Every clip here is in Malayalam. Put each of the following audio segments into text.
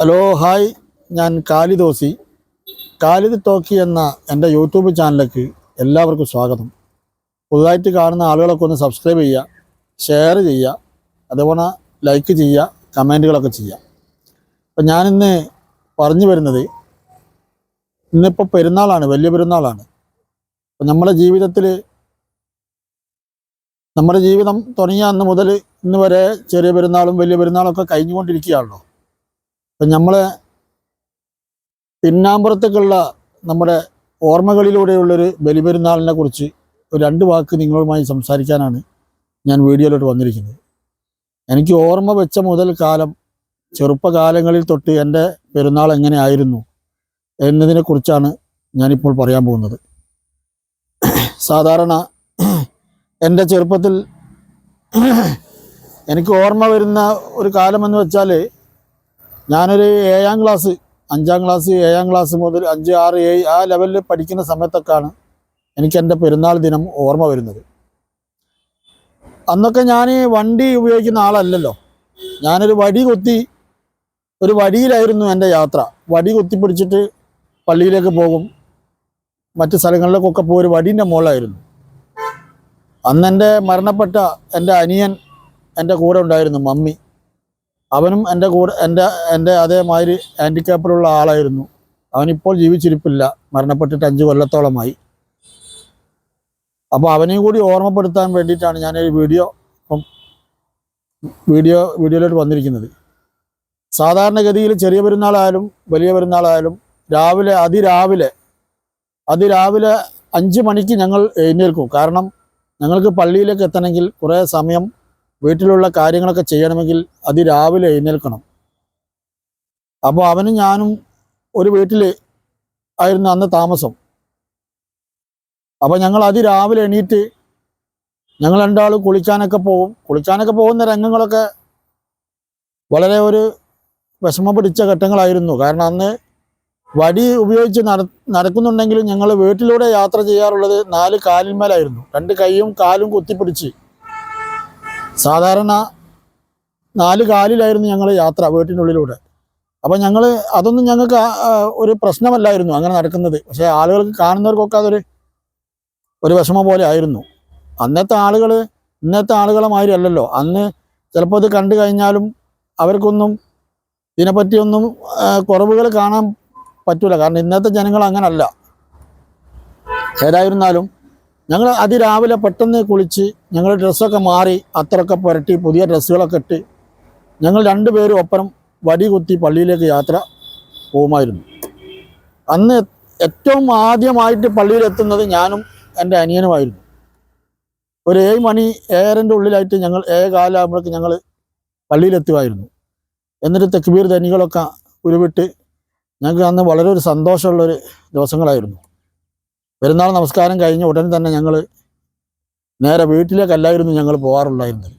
Hello hi. ഞാൻ കാലിദോസി കാലിദ് ടോക്കി എന്ന എന്റെ യൂട്യൂബ് ചാനലിലേക്ക് എല്ലാവർക്കും സ്വാഗതം. പുതുതായിട്ട് കാണുന്ന ആളുകളൊക്കെ ഒന്ന് സബ്സ്ക്രൈബ് ചെയ്യുക ഷെയർ ചെയ്യുക അതുപോലെ ലൈക്ക് ചെയ്യുക കമന്റുകളൊക്കെ ചെയ്യുക. അപ്പം ഞാനിന്ന് പറഞ്ഞു വരുന്നത് ഇന്നിപ്പോൾ പെരുന്നാളാണ് വലിയ പെരുന്നാളാണ്. അപ്പം നമ്മുടെ ജീവിതത്തിൽ നമ്മുടെ ജീവിതം തുടങ്ങിയ അന്ന് മുതൽ ഇന്ന് വരെ ചെറിയ പെരുന്നാളും വലിയ പെരുന്നാളും ഒക്കെ കഴിഞ്ഞുകൊണ്ടിരിക്കുകയാണല്ലോ. അപ്പം നമ്മൾ പിന്നാമ്പുറത്തേക്കുള്ള നമ്മുടെ ഓർമ്മകളിലൂടെയുള്ളൊരു ബലിപെരുന്നാളിനെ കുറിച്ച് ഒരു രണ്ട് വാക്ക് നിങ്ങളുമായി സംസാരിക്കാനാണ് ഞാൻ വീഡിയോയിലോട്ട് വന്നിരിക്കുന്നത്. എനിക്ക് ഓർമ്മ വെച്ച മുതൽ കാലം ചെറുപ്പകാലങ്ങളിൽ തൊട്ട് എന്റെ പെരുന്നാൾ എങ്ങനെയായിരുന്നു എന്നതിനെക്കുറിച്ചാണ് ഞാനിപ്പോൾ പറയാൻ പോകുന്നത്. സാധാരണ എന്റെ ചെറുപ്പത്തിൽ എനിക്ക് ഓർമ്മ വരുന്ന ഒരു കാലമെന്ന് വെച്ചാൽ ഞാനൊരു ഏഴാം ക്ലാസ് അഞ്ചാം ക്ലാസ് ഏഴാം ക്ലാസ് മുതൽ അഞ്ച് ആറ് ഏഴ് ആ ലെവലിൽ പഠിക്കുന്ന സമയത്തൊക്കെയാണ് എനിക്ക് എന്റെ പെരുന്നാൾ ദിനം ഓർമ്മ വരുന്നത്. അന്നൊക്കെ ഞാൻ വണ്ടി ഉപയോഗിക്കുന്ന ആളല്ലല്ലോ. ഞാനൊരു വടി കൊത്തി ഒരു വടിയിലായിരുന്നു എന്റെ യാത്ര. വടി കൊത്തി പിടിച്ചിട്ട് പള്ളിയിലേക്ക് പോകും. മറ്റ് സ്ഥലങ്ങളിലേക്കൊക്കെ പോയി ഒരു വടീന്റെ മുകളിലായിരുന്നു. അന്ന് എന്റെ മരണപ്പെട്ട എന്റെ അനിയൻ എന്റെ കൂടെ ഉണ്ടായിരുന്നു മമ്മി. അവനും എന്റെ കൂടെ എന്റെ എന്റെ അതേമാതിരി ഹാൻഡിക്യാപ്പിലുള്ള ആളായിരുന്നു. അവനിപ്പോൾ ജീവിച്ചിരിപ്പില്ല. മരണപ്പെട്ടിട്ട് അഞ്ച് കൊല്ലത്തോളമായി. അപ്പോൾ അവനെയും കൂടി ഓർമ്മപ്പെടുത്താൻ വേണ്ടിയിട്ടാണ് ഞാനൊരു വീഡിയോ ഇപ്പം വീഡിയോ വീഡിയോയിലോട്ട് വന്നിരിക്കുന്നത്. സാധാരണഗതിയിൽ ചെറിയ പെരുന്നാളായാലും വലിയ പെരുന്നാളായാലും രാവിലെ അതിരാവിലെ അതിരാവിലെ അഞ്ച് മണിക്ക് ഞങ്ങൾ എഴുന്നേൽക്കും. കാരണം ഞങ്ങൾക്ക് പള്ളിയിലേക്ക് എത്തണമെങ്കിൽ കുറേ സമയം വീട്ടിലുള്ള കാര്യങ്ങളൊക്കെ ചെയ്യണമെങ്കിൽ അതിരാവിലെ എഴുന്നേൽക്കണം. അപ്പോൾ അവനും ഞാനും ഒരു വീട്ടിൽ ആയിരുന്നു അന്ന് താമസം. അപ്പോൾ ഞങ്ങൾ അതിരാവിലെ എണീറ്റ് ഞങ്ങൾ രണ്ടാളും കുളിക്കാനൊക്കെ പോകും. കുളിക്കാനൊക്കെ പോകുന്ന രംഗങ്ങളൊക്കെ വളരെ ഒരു വിഷമം പിടിച്ച ഘട്ടങ്ങളായിരുന്നു. കാരണം അന്ന് വടി ഉപയോഗിച്ച് നട നടക്കുന്നുണ്ടെങ്കിലും ഞങ്ങൾ വീട്ടിലൂടെ യാത്ര ചെയ്യാറുള്ളത് നാല് കാലിന്മേലായിരുന്നു. രണ്ട് കൈയും കാലും കുത്തിപ്പിടിച്ച് സാധാരണ നാല് കാലിലായിരുന്നു ഞങ്ങൾ യാത്ര വീട്ടിനുള്ളിലൂടെ. അപ്പം ഞങ്ങൾ അതൊന്നും ഞങ്ങൾക്ക് ഒരു പ്രശ്നമല്ലായിരുന്നു അങ്ങനെ നടക്കുന്നത്. പക്ഷേ ആളുകൾക്ക് കാണുന്നവർക്കൊക്കെ അതൊരു ഒരു വിഷമം പോലെ ആയിരുന്നു. അന്നത്തെ ആളുകൾ ഇന്നത്തെ ആളുകളെ മാതിരി അല്ലല്ലോ. അന്ന് ചിലപ്പോൾ ഇത് കണ്ടു കഴിഞ്ഞാലും അവർക്കൊന്നും ഇതിനെപ്പറ്റിയൊന്നും കുറവുകൾ കാണാൻ പറ്റൂല. കാരണം ഇന്നത്തെ ജനങ്ങൾ അങ്ങനല്ല. ഏതായിരുന്നാലും ഞങ്ങൾ അതിരാവിലെ പെട്ടെന്ന് കുളിച്ച് ഞങ്ങൾ ഡ്രസ്സൊക്കെ മാറി അത്രയൊക്കെ പുരട്ടി പുതിയ ഡ്രസ്സുകളൊക്കെ ഇട്ട് ഞങ്ങൾ രണ്ടുപേരും ഒപ്പരം വടി കുത്തി പള്ളിയിലേക്ക് യാത്ര പോകുമായിരുന്നു. അന്ന് ഏറ്റവും ആദ്യമായിട്ട് പള്ളിയിലെത്തുന്നത് ഞാനും എന്റെ അനിയനുമായിരുന്നു. ഒരു ഏഴ് മണി ഏഴരന്റെ ഉള്ളിലായിട്ട് ഞങ്ങൾ ഏഴ് കാലാകുമ്പോഴേക്ക് ഞങ്ങൾ പള്ളിയിലെത്തുമായിരുന്നു. എന്നിട്ട് തെക്കുബീർ ധനികളൊക്കെ ഉരുവിട്ട് ഞങ്ങൾക്ക് അന്ന് വളരെ ഒരു സന്തോഷമുള്ളൊരു ദിവസങ്ങളായിരുന്നു. പെരുന്നാൾ നമസ്കാരം കഴിഞ്ഞ ഉടൻ തന്നെ ഞങ്ങൾ നേരെ വീട്ടിലേക്കല്ലായിരുന്നു ഞങ്ങൾ പോകാറുണ്ടായിരുന്നത്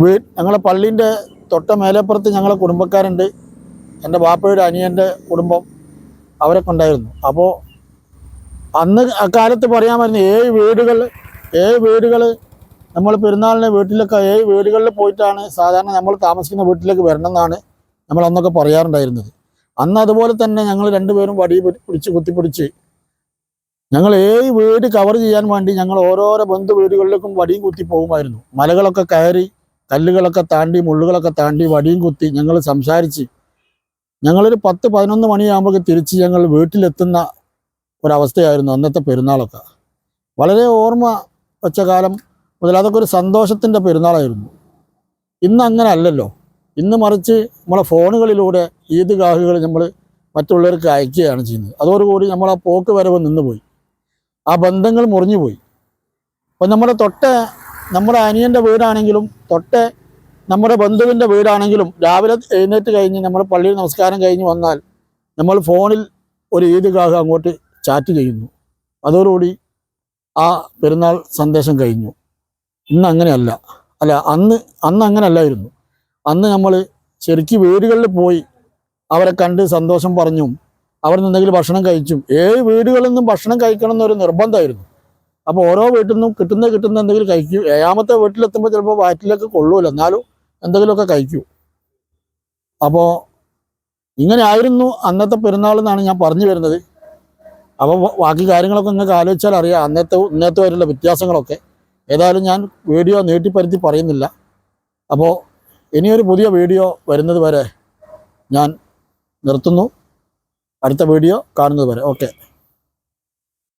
വീ ഞങ്ങളെ പള്ളീന്റെ തൊട്ട മേലേപ്പുറത്ത് ഞങ്ങളെ കുടുംബക്കാരുണ്ട്. എന്റെ ബാപ്പയുടെ അനിയന്റെ കുടുംബം അവരൊക്കെ ഉണ്ടായിരുന്നു അപ്പോൾ അന്ന് അക്കാലത്ത് പറയാമായിരുന്നു ഏഴ് വീടുകൾ ഏഴ് വീടുകൾ നമ്മൾ പെരുന്നാളിന് വീട്ടിലൊക്കെ ഏഴ് വീടുകളിൽ പോയിട്ടാണ് സാധാരണ നമ്മൾ താമസിക്കുന്ന വീട്ടിലേക്ക് വരണം എന്നാണ് നമ്മൾ അന്നൊക്കെ പറയാറുണ്ടായിരുന്നത്. അന്ന് അതുപോലെ തന്നെ ഞങ്ങൾ രണ്ടുപേരും വടി പിടിച്ച് കുത്തിപ്പിടിച്ച് ഞങ്ങൾ ഏഴ് വീട് കവർ ചെയ്യാൻ വേണ്ടി ഞങ്ങൾ ഓരോരോ ബന്ധു വീടുകളിലേക്കും വടിയും കുത്തി പോകുമായിരുന്നു. മലകളൊക്കെ കയറി കല്ലുകളൊക്കെ താണ്ടി മുള്ളുകളൊക്കെ താണ്ടി വടിയും കുത്തി ഞങ്ങൾ സംസാരിച്ച് ഞങ്ങളൊരു പത്ത് പതിനൊന്ന് മണിയാകുമ്പോൾ തിരിച്ച് ഞങ്ങൾ വീട്ടിലെത്തുന്ന ഒരവസ്ഥയായിരുന്നു അന്നത്തെ പെരുന്നാളൊക്കെ. വളരെ ഓർമ്മ വെച്ച കാലം മുതൽ അതൊക്കെ ഒരു സന്തോഷത്തിന്റെ പെരുന്നാളായിരുന്നു. ഇന്ന് അങ്ങനെ അല്ലല്ലോ. ഇന്ന് മറിച്ച് നമ്മളെ ഫോണുകളിലൂടെ ഈദ് ഗാഹുകൾ നമ്മൾ മറ്റുള്ളവർക്ക് അയക്കുകയാണ് ചെയ്യുന്നത്. അതോടുകൂടി നമ്മൾ ആ പോക്ക് വരവ് നിന്നുപോയി. ആ ബന്ധങ്ങൾ മുറിഞ്ഞുപോയി. അപ്പം നമ്മുടെ തൊട്ട് നമ്മുടെ അനിയന്റെ വീടാണെങ്കിലും തൊട്ട് നമ്മുടെ ബന്ധുവിന്റെ വീടാണെങ്കിലും രാവിലെ എഴുന്നേറ്റ് കഴിഞ്ഞ് നമ്മൾ പള്ളിയിൽ നമസ്കാരം കഴിഞ്ഞ് വന്നാൽ നമ്മൾ ഫോണിൽ ഒരു ഈദ്ഗാഹ് അങ്ങോട്ട് ചാറ്റ് ചെയ്യുന്നു. അതോടുകൂടി ആ പെരുന്നാൾ സന്ദേശം കഴിഞ്ഞു. ഇന്ന് അങ്ങനെയല്ല. അല്ല അന്ന് അന്ന് അങ്ങനെ അല്ലായിരുന്നു അന്ന് നമ്മൾ ശരിക്കും വീടുകളിൽ പോയി അവരെ കണ്ട് സന്തോഷം പറഞ്ഞും അവർ എന്തെങ്കിലും ഭക്ഷണം കഴിച്ചും. ഏഴ് വീടുകളിൽ നിന്നും ഭക്ഷണം കഴിക്കണം എന്നൊരു നിർബന്ധമായിരുന്നു. അപ്പോൾ ഓരോ വീട്ടിൽ നിന്നും കിട്ടുന്ന കിട്ടുന്ന എന്തെങ്കിലും കഴിക്കും. ഏഴാമത്തെ വീട്ടിലെത്തുമ്പോൾ ചിലപ്പോൾ വയറ്റിലേക്ക് കൊള്ളൂല. എന്നാലും എന്തെങ്കിലുമൊക്കെ കഴിക്കൂ. അപ്പോൾ ഇങ്ങനെ ആയിരുന്നു അന്നത്തെ പെരുന്നാൾ എന്നാണ് ഞാൻ പറഞ്ഞു വരുന്നത്. അപ്പോൾ ബാക്കി കാര്യങ്ങളൊക്കെ നിങ്ങൾക്ക് ആലോചിച്ചാൽ അറിയാം. അന്നത്തെ ഇന്നത്തെ വരെയുള്ള വ്യത്യാസങ്ങളൊക്കെ. ഏതായാലും ഞാൻ വീഡിയോ നീട്ടിപ്പരുത്തി പറയുന്നില്ല. അപ്പോൾ ഇനിയൊരു പുതിയ വീഡിയോ വരുന്നത് വരെ ഞാൻ നിർത്തുന്നു. അടുത്ത വീഡിയോ കാണുന്നത് വരെ. ഓക്കെ